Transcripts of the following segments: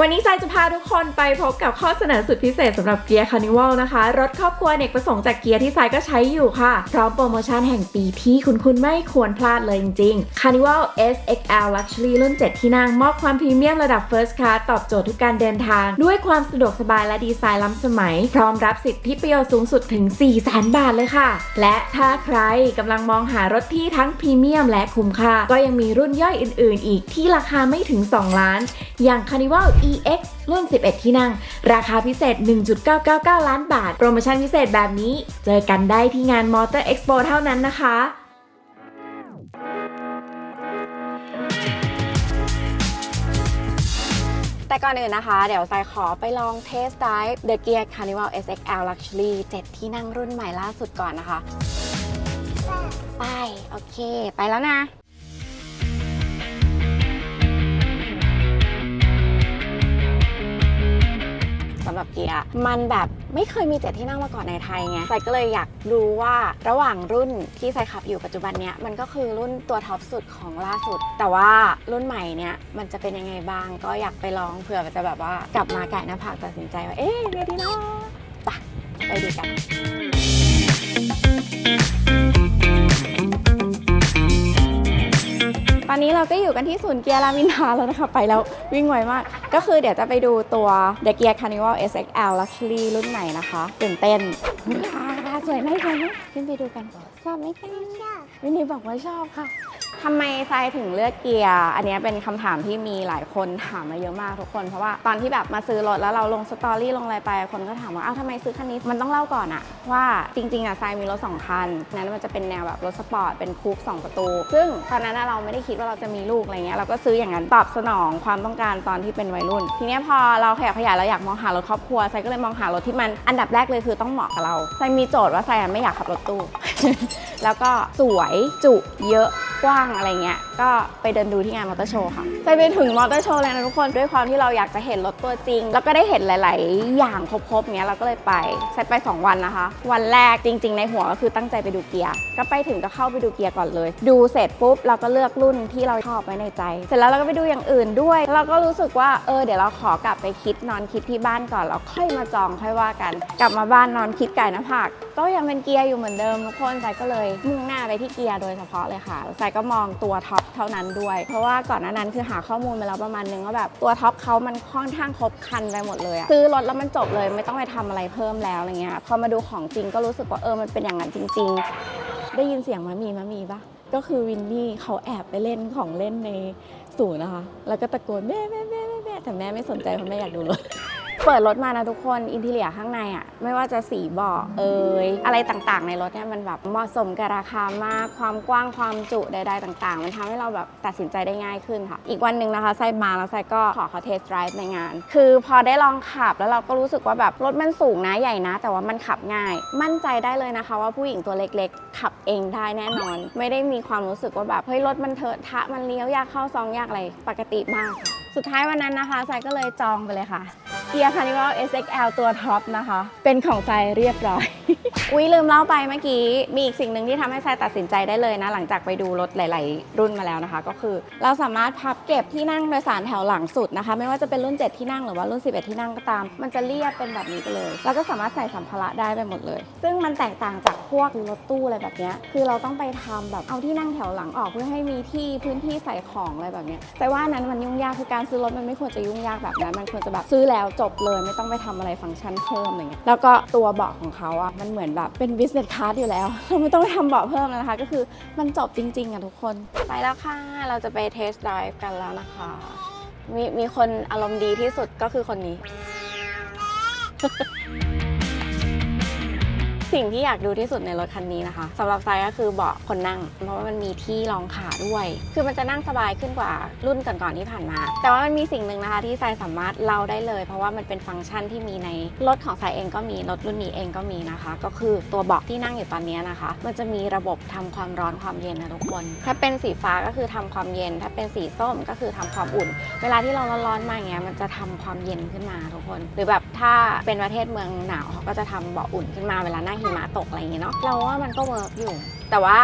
วันนี้ทรายจะพาทุกคนไปพบกับข้อเสนอสุดพิเศษสำหรับเกียร์คานิวัลนะคะ รถครอบครัวเนกประสงค์จากเกียร์ที่ทรายก็ใช้อยู่ค่ะ พร้อมโปรโมชั่นแห่งปีที่คุณคุณไม่ควรพลาดเลยจริงๆ Carnival SXL Luxury รุ่น 7 ที่นั่งมอบความพรีเมียมระดับ First Class ตอบโจทย์ทุกการเดินทาง ด้วยความสะดวกสบายและดีไซน์ล้ำสมัย พร้อมรับสิทธิประโยชน์สูงสุดถึง 400,000 บาทเลยค่ะ และถ้าใครกำลังมองหารถที่ทั้งพรีเมียมและคุ้มค่าก็ยังมีรุ่นย่อยอื่น ๆ อีกที่ราคาไม่ถึง 2 ล้าน อย่าง Carnival EX รุ่น 11 ที่นั่ง ราคาพิเศษ 1.999 ล้านบาท โปรโมชั่นพิเศษแบบนี้ เจอกันได้ที่งาน Motor Expo เท่านั้นนะคะแต่ก่อนอื่นนะคะ เดี๋ยวทรายขอไปลองเทส d ด i v e The Gear Carnival SXL Luxury 7 ที่นั่งรุ่นใหม่ล่าสุดก่อนนะคะ ไป โอเค ไปแล้วนะ เกียร์มันแบบไม่เคยมีเจ็ดที่นั่งมาก่อนในไทยไงไซก็เลยอยากรู้ว่าระหว่างรุ่นที่ไซขับอยู่ปัจจุบันเนี้ยมันก็คือรุ่นตัวท็อปสุดของล่าสุด แต่ว่ารุ่นใหม่เนี้ยมันจะเป็นยังไงบ้าง ก็อยากไปลองเผื่อจะแบบว่ากลับมาแกะหน้าผากตัดสินใจว่าเอ๊ะเรียดีเนาะไปไปดูกัน นี้เราก็อยู่กันที่ศูนย์เกียร์รามินทาแล้วนะคะ ไปแล้ววิ่งไวมาก ก็คือเดี๋ยวจะไปดูตัว The Gear Carnival SXL Luxury รุ่นใหม่นะคะตื่นเต้นสวยไหมสวยไหมขึ้นไปดูกันชอบไหมคะ วินีบอกว่าชอบค่ะทำไมทรายถึงเลือกเกียร์ อันนี้เป็นคำถามที่มีหลายคนถามมาเยอะมากทุกคน เพราะว่าตอนที่แบบมาซื้อรถแล้วเราลงสตอรี่ลงอะไรไป คนก็ถามว่าอ้าวทำไมซื้อคันนี้ มันต้องเล่าก่อนอะว่าจริงๆอะทรายมีรถสองคัน นั้นมันจะเป็นแนวแบบรถสปอร์ต เป็นคูปสองประตู ซึ่งตอนนั้นอะเราไม่ได้คิดว่าเราจะมีลูกอะไรเงี้ย เราก็ซื้ออย่างนั้นตอบสนองความต้องการตอนที่เป็นวัยรุ่น ทีนี้พอเราขยับขยายเราอยากมองหารถครอบครัวทรายก็เลยมองหารถที่มันอันดับแรกเลยคือต้องเหมาะกับเราทรายมีโจทย์ว่าทรายไม่อยากขับรถตู้ แล้วก็สวยจุเยอะ กว้างอะไรเงี้ย ก็ไปเดินดูที่งานมอเตอร์โชว์ค่ะ ไปไปถึงมอเตอร์โชว์เลยนะทุกคนด้วยความที่เราอยากจะเห็นรถตัวจริง แล้วก็ได้เห็นหลาย ๆ อย่างครบ ๆ เงี้ยเราก็เลยไปใช้ไป 2 วันนะคะ วันแรกจริง ๆ ในหัวก็คือตั้งใจไปดูเกียร์ ก็ไปถึงก็เข้าไปดูเกียร์ก่อนเลย ดูเสร็จปุ๊บเราก็เลือกรุ่นที่เราชอบไว้ในใจ เสร็จแล้วเราก็ไปดูอย่างอื่นด้วย เราก็รู้สึกว่าเออเดี๋ยวเราขอกลับไปคิดนอนคิดที่บ้านก่อนแล้วค่อยมาจองค่อยว่ากัน กลับมาบ้านนอนคิดไก่น้าผากก็ยังเป็นเกียร์อยู่เหมือนเดิมทุกคนใจก็เลยมุ่งหน้าไปที่เกียร์โดยเฉพาะเลยค่ะใจก็มองตัวท็อปเท่านั้นด้วย เพราะว่าก่อนหน้านั้นคือหาข้อมูลมาแล้วประมาณนึงว่าแบบตัวท็อปเขามันค่อนข้างครบครันไปหมดเลยซื้อรถแล้วมันจบเลยไม่ต้องไปทำอะไรเพิ่มแล้วอะไรเงี้ยพอมาดูของจริงก็รู้สึกว่าเออมันเป็นอย่างนั้นจริง ๆ ได้ยินเสียงมะมีมะมีปะก็คือวินนี่เขาแอบไปเล่นของเล่นในศูนย์นะคะ แล้วก็ตะโกนแม่แม่แม่แม่แม่แต่แม่ไม่สนใจเพราะแม่อยากดูรถ เปิดรถมานะทุกคนอินทีเลียข้างในอะไม่ว่าจะสีเบาะเอยอะไรต่างๆ ในรถเนี่ยมันแบบเหมาะสมกับราคามากความกว้างความจุใดๆต่างๆ มันทำให้เราแบบตัดสินใจได้ง่ายขึ้นค่ะ อีกวันหนึ่งนะคะไซมาแล้วไซก็ขอเขาเทสต์ไดรฟ์ในงาน คือพอได้ลองขับแล้วเราก็รู้สึกว่าแบบรถมันสูงนะใหญ่นะ แต่ว่ามันขับง่าย มั่นใจได้เลยนะคะ ว่าผู้หญิงตัวเล็กๆ ขับเองได้แน่นอน ไม่ได้มีความรู้สึกว่าแบบเฮ้ยรถมันเถอะทะมันเลี้ยวยากเข้าซองยากอะไรปกติมากค่ะสุดท้ายวันนั้นนะคะไซก็เลยจองไปเลยค่ะ เกียร์คานิวัล SXL ตัวท็อปนะคะ เป็นของไฟเรียบร้อย อุ๊ยลืมเล่าไปเมื่อกี้ มีอีกสิ่งหนึ่งที่ทำให้ทรายตัดสินใจได้เลยนะ หลังจากไปดูรถหลาย ๆ รุ่นมาแล้วนะคะ ก็คือเราสามารถพับเก็บที่นั่งโดยสารแถวหลังสุดนะคะ ไม่ว่าจะเป็นรุ่น 7 ที่นั่งหรือว่ารุ่น 11 ที่นั่งก็ตาม มันจะเรียบเป็นแบบนี้ไปเลย แล้วก็สามารถใส่สัมภาระได้ไปหมดเลย ซึ่งมันแตกต่างจากพวกรถตู้อะไรแบบเนี้ยคือเราต้องไปทำแบบเอาที่นั่งแถวหลังออกเพื่อให้มีที่พื้นที่ใส่ของอะไรแบบเนี้ยแต่ว่านั้นมันยุ่งยากคือการซื้อรถมันไม่ควรจะยุ่งยากแบบนั้น มันควรจะแบบซื้อแล้วจบเลยไม่ต้องไปทำอะไรฟังก์ชันเพิ่มอะไรเงี้ยแล้วก็ตัวเบาะของเขาอะมันเหมือนแบบเป็น business class อยู่แล้ว เราไม่ต้องไปทำเบาะเพิ่มแล้วนะคะ ก็คือมันจบจริง ๆอะทุกคน ไปแล้วค่ะ เราจะไปเทสต์ไดรฟ์กันแล้วนะคะ มีมีคนอารมณ์ดีที่สุดก็คือคนนี้ สิ่งที่อยากดูที่สุดในรถคันนี้นะคะสำหรับไซก็คือเบาะคนนั่ง เพราะว่ามันมีที่รองขาด้วย คือมันจะนั่งสบายขึ้นกว่ารุ่นก่อนๆที่ผ่านมา แต่ว่ามันมีสิ่งหนึ่งนะคะที่ไซสามารถเล่าได้เลย เพราะว่ามันเป็นฟังก์ชันที่มีในรถของไซเองก็มีรถรุ่นนี้เองก็มีนะคะ ก็คือตัวเบาะที่นั่งอยู่ตอนนี้นะคะ มันจะมีระบบทำความร้อนความเย็นนะทุกคน ถ้าเป็นสีฟ้าก็คือทำความเย็น ถ้าเป็นสีส้มก็คือทำความอุ่น เวลาที่เราร้อนๆมาอย่างเงี้ยมันจะทำความเย็นขึ้นมาทุกคน หรือแบบถ้าเป็นประเทศเมืองหนาวเขาก็จะทำเบาะอุ่นขึ้นมาเวลาหน้าหิมะตกอะไรอย่างเงี้ยเนาะเราว่ามันก็เวิร์กอยู่ แต่ว่า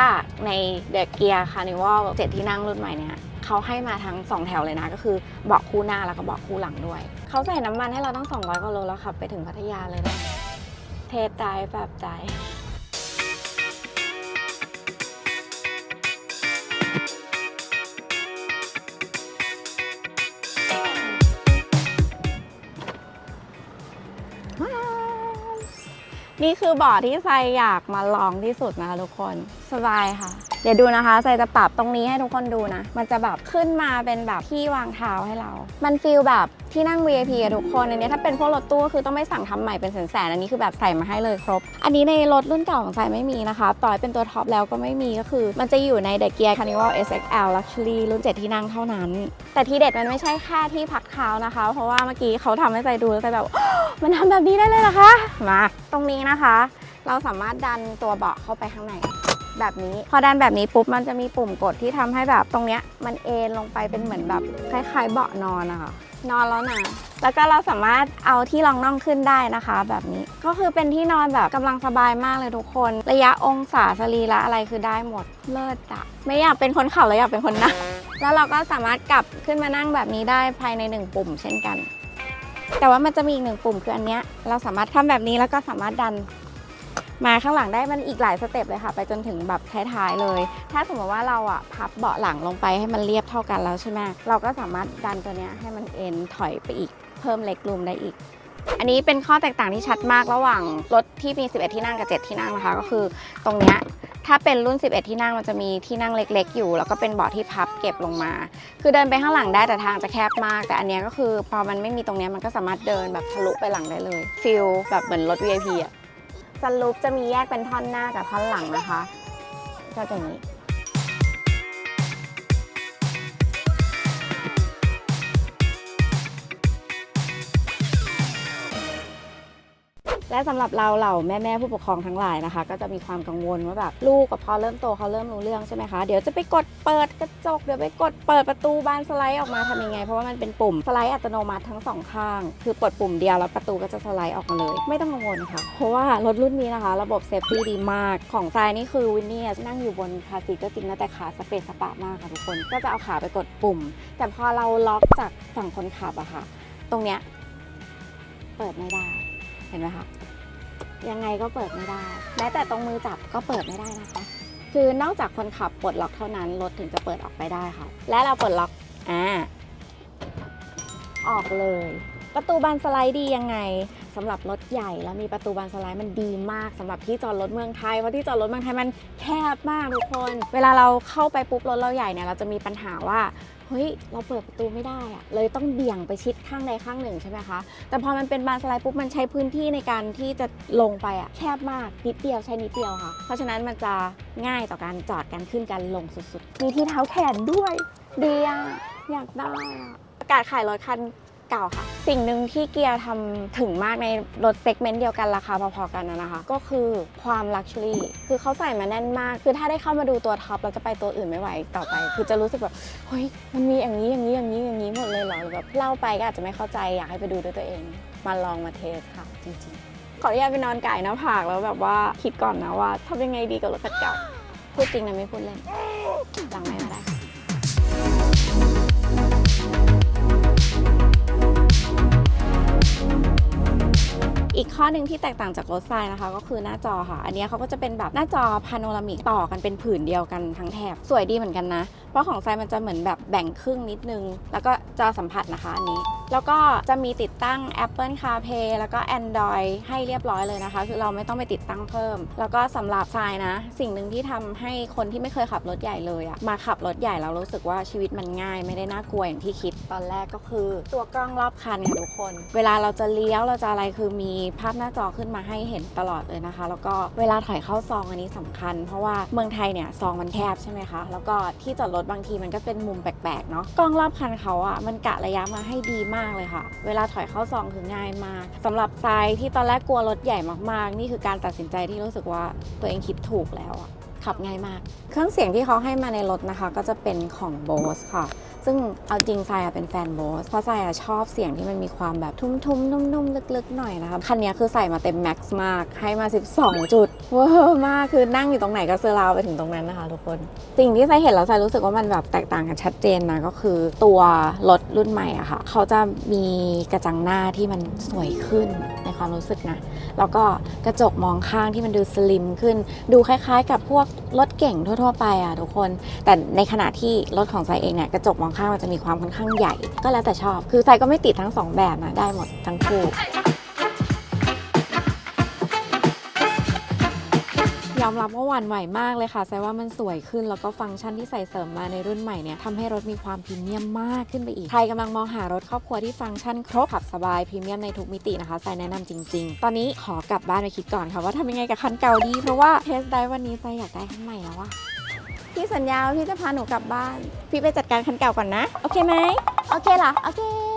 ในเด e เกียร์คาร์นิวัลเจ็ดที่นั่งรุ่นใหม่เนี่ยเขาให้มาทั้ง 2 แถวเลยนะ ก็คือเบาะคู่หน้าแล้วก็เบาะคู่หลังด้วย เขาใส่น้ำมันให้เราตั้ง 200กว่าโลแล้วขับไปถึงพัทยาเลยนะเทสไดรฟ์แบบใจ นี่คือบ่อที่ไซอยากมาลองที่สุดนะคะทุกคนสบายค่ะ เดี๋ยวดูนะคะไซจะปรับตรงนี้ให้ทุกคนดูนะ มันจะแบบขึ้นมาเป็นแบบที่วางเท้าให้เรา มันฟีลแบบที่นั่ง VIP อะทุกคนอันนี้ถ้าเป็นพวกรถตู้ก็คือต้องไม่สั่งทำใหม่เป็นแสนๆอันนี้คือแบบใส่มาให้เลยครบ อันนี้ในรถรุ่นเก่าของไซไม่มีนะคะต่อยเป็นตัวท็อปแล้วก็ไม่มีก็คือ มันจะอยู่ใน The Gear Carnival SXL Luxury รุ่น 7 ที่นั่งเท่านั้น แต่ทีเด็ดมันไม่ใช่แค่ที่พักเท้านะคะ เพราะว่าเมื่อกี้เขาทำให้ไซดูแล้วไซแบบ มันทำแบบนี้ได้เลยเหรอคะ มา ตรงนี้นะคะ เราสามารถดันตัวเบาะเข้าไปข้างในแบบนี้ พอดันแบบนี้ปุ๊บมันจะมีปุ่มกดที่ทำให้แบบตรงเนี้ยมันเอนลงไปเป็นเหมือนแบบคล้ายๆเบาะนอนนะคะนอนแล้วนะแล้วก็เราสามารถเอาที่รองน่องขึ้นได้นะคะ แบบนี้ก็คือเป็นที่นอนแบบกำลังสบายมากเลยทุกคน ระยะองศาสรีระอะไรคือได้หมดเลิศอะไม่อยากเป็นคนขับเลยอยากเป็นคนนั่งแล้วเราก็สามารถกลับขึ้นมานั่งแบบนี้ได้ภายในหนึ่งปุ่มเช่นกัน แต่ว่ามันจะมีอีกหนึ่งปุ่มคืออันเนี้ยเราสามารถทำแบบนี้แล้วก็สามารถดัน มาข้างหลังได้มันอีกหลายสเต็ปเลยค่ะ ไปจนถึงแบบท้ายๆเลย ถ้าสมมติว่าเราอะพับเบาะหลังลงไปให้มันเรียบเท่ากันแล้วใช่ไหมเราก็สามารถดันตัวเนี้ยให้มันเอ็นถอยไปอีก เพิ่มเล็กรูมได้อีกอันนี้เป็นข้อแตกต่างที่ชัดมากระหว่างรถที่มี 11 ที่นั่งกับ 7 ที่นั่งนะคะ ก็คือตรงเนี้ย ถ้าเป็นรุ่น 11 ที่นั่งมันจะมีที่นั่งเล็ก ๆ อยู่ แล้วก็เป็นเบาะที่พับเก็บลงมา คือเดินไปข้างหลังได้แต่ทางจะแคบมาก แต่อันนี้ก็คือพอมันไม่มีตรงนี้มันก็สามารถเดินแบบทะลุไปหลังได้เลยฟิลแบบเหมือนรถ VIP อะสลูปจะมีแยกเป็นท่อนหน้ากับท่อนหลังนะคะ ก็จะอย่างนี้ และสำหรับเราเหล่าแม่แม่ๆผู้ปกครองทั้งหลายนะคะ ก็จะมีความกังวลว่าแบบลูกกับพอเริ่มโตเขาเริ่มรู้เรื่องใช่ไหมคะเดี๋ยวจะไปกดเปิดกระจกเดี๋ยวไปกดเปิดประตูบานสไลด์ออกมาทำยังไง เพราะว่ามันเป็นปุ่มสไลด์อัตโนมัติทั้งสองข้าง คือกดปุ่มเดียวแล้วประตูก็จะสไลด์ออกมาเลย ไม่ต้องกังวลค่ะ เพราะว่ารถรุ่นนี้นะคะ ระบบเซฟตี้ดีมากของทรายนี่คือวินนี่นั่งอยู่บนคาซีก็จริงนะแต่ขาสเปซสปะมากค่ะทุกคนก็จะเอาขาไปกดปุ่ม แต่พอเราล็อกจากฝั่งคนขับอะค่ะ ตรงเนี้ยเปิดไม่ได้ เห็นไหมคะยังไงก็เปิดไม่ได้ แม้แต่ตรงมือจับก็เปิดไม่ได้นะคะ คือนอกจากคนขับปลดล็อกเท่านั้นรถถึงจะเปิดออกไปได้ค่ะ และเราปลดล็อกอ่าออกเลย ประตูบานสไลด์ดียังไง สำหรับรถใหญ่แล้วมีประตูบานสไลด์มันดีมากสำหรับที่จอดรถเมืองไทยเพราะที่จอดรถเมืองไทยมันแคบมากทุกคน เวลาเราเข้าไปปุ๊บรถเราใหญ่เนี่ยเราจะมีปัญหาว่าเฮ้ย เราเปิดประตูไม่ได้อะเลยต้องเบี่ยงไปชิดข้างใดข้างหนึ่งใช่ไหมคะ แต่พอมันเป็นบานสไลด์ปุ๊บ มันใช้พื้นที่ในการที่จะลงไปอะแคบมาก นิดเดียวใช้นิดเดียวค่ะ เพราะฉะนั้นมันจะง่ายต่อการจอดการขึ้นการลงสุดๆ มีที่เท้าแขนด้วย ดีอะอยากได้อะประกาศขายรถคัน เก่าค่ะ สิ่งหนึ่งที่เกียร์ทำถึงมากในรถเซกเมนต์เดียวกันราคาพอๆกันนะนะคะ ก็คือความลักชัวรี่คือเขาใส่มาแน่นมาก คือถ้าได้เข้ามาดูตัวท็อปเราจะไปตัวอื่นไม่ไหวต่อไป คือจะรู้สึกแบบเฮ้ยมันมีอย่างนี้อย่างนี้อย่างนี้อย่างนี้หมดเลยเหรอแบบเล่าไปก็อาจจะไม่เข้าใจอยากให้ไปดูด้วยตัวเอง มาลองมาเทสค่ะ จริงๆ ขออนุญาตไปนอนไก่น้าผากแล้วแบบว่าคิดก่อนนะว่าทำยังไงดีกับรถคันเก่าพูดจริงนะไม่พูดเล่นหลังไม่ อีกข้อหนึ่งที่แตกต่างจากรถทรายนะคะ ก็คือหน้าจอค่ะ อันนี้เขาก็จะเป็นแบบหน้าจอพาโนรามิกต่อกันเป็นผืนเดียวกันทั้งแถบสวยดีเหมือนกันนะ เพราะของทรายมันจะเหมือนแบบแบ่งครึ่งนิดนึง แล้วก็จอสัมผัสนะคะอันนี้ แล้วก็จะมีติดตั้ง Apple CarPlay แล้วก็ Android ให้เรียบร้อยเลยนะคะ คือเราไม่ต้องไปติดตั้งเพิ่ม แล้วก็สำหรับทรายนะ สิ่งหนึ่งที่ทำให้คนที่ไม่เคยขับรถใหญ่เลยอะมาขับรถใหญ่แล้วรู้สึกว่าชีวิตมันง่าย ไม่ได้น่ากลัวอย่างที่คิดตอนแรกก็คือ ตัวกล้องรอบคันค่ะทุกคน เวลาเราจะเลี้ยวเราจะอะไรคือมีภาพหน้าจอขึ้นมาให้เห็นตลอดเลยนะคะ แล้วก็เวลาถอยเข้าซองอันนี้สำคัญ เพราะว่าเมืองไทยเนี่ยซองมันแคบใช่ไหมคะแล้วก็ที่จอดรถบางทีมันก็เป็นมุมแปลกๆเนาะกล้องรอบคันเขาอะมันกะระยะมาให้ดีมากเลยค่ะ เวลาถอยเข้าซองคือง่ายมากสำหรับไซที่ตอนแรกกลัวรถใหญ่มากๆ นี่คือการตัดสินใจที่รู้สึกว่าตัวเองคิดถูกแล้วอะขับง่ายมาก เครื่องเสียงที่เขาให้มาในรถนะคะ ก็จะเป็นของ Bose ค่ะ ซึ่งเอาจริงทรายอะเป็นแฟนโบสเพราะทรายอะชอบเสียงที่มันมีความแบบทุ้มๆนุ่มๆลึกๆหน่อยนะคะคันนี้คือใส่มาเต็มแม็กซ์มากให้มา 12 จุดเวอร์มากคือนั่งอยู่ตรงไหนก็เซอร์ราวไปถึงตรงนั้นนะคะทุกคน สิ่งที่ทรายเห็นแล้วทรายรู้สึกว่ามันแบบแตกต่างกันชัดเจนนะก็คือตัวรถรุ่นใหม่อะค่ะ เขาจะมีกระจังหน้าที่มันสวยขึ้น ความรู้สึกนะ แล้วก็กระจกมองข้างที่มันดูสลิมขึ้น ดูคล้ายๆ กับพวกรถเก่งทั่ว ๆ ไปอะทุกคน แต่ในขณะที่รถของไซเองเนี่ยกระจกมองข้างมันจะมีความค่อนข้างใหญ่ ก็แล้วแต่ชอบ คือไซก็ไม่ติดทั้งสองแบบนะได้หมดทั้งคู่ ยอมรับว่าหวานไหวมากเลยค่ะไซว่ามันสวยขึ้นแล้วก็ฟังก์ชันที่ใส่เสริมมาในรุ่นใหม่เนี่ยทำให้รถมีความพรีเมียมมากขึ้นไปอีก ใครกำลังมองหารถครอบครัวที่ฟังก์ชันครบขับสบายพรีเมียมในทุกมิตินะคะไซแนะนำจริง ๆ ตอนนี้ขอกลับบ้านไปคิดก่อนค่ะว่าทำยังไงกับคันเก่าดี เพราะว่าเทสได้วันนี้ไซอยากได้คันใหม่แล้วว่ะพี่สัญญาว่าพี่จะพาหนูกลับบ้าน พี่ไปจัดการคันเก่าก่อนนะ โอเคไหมโอเคเหรอโอเค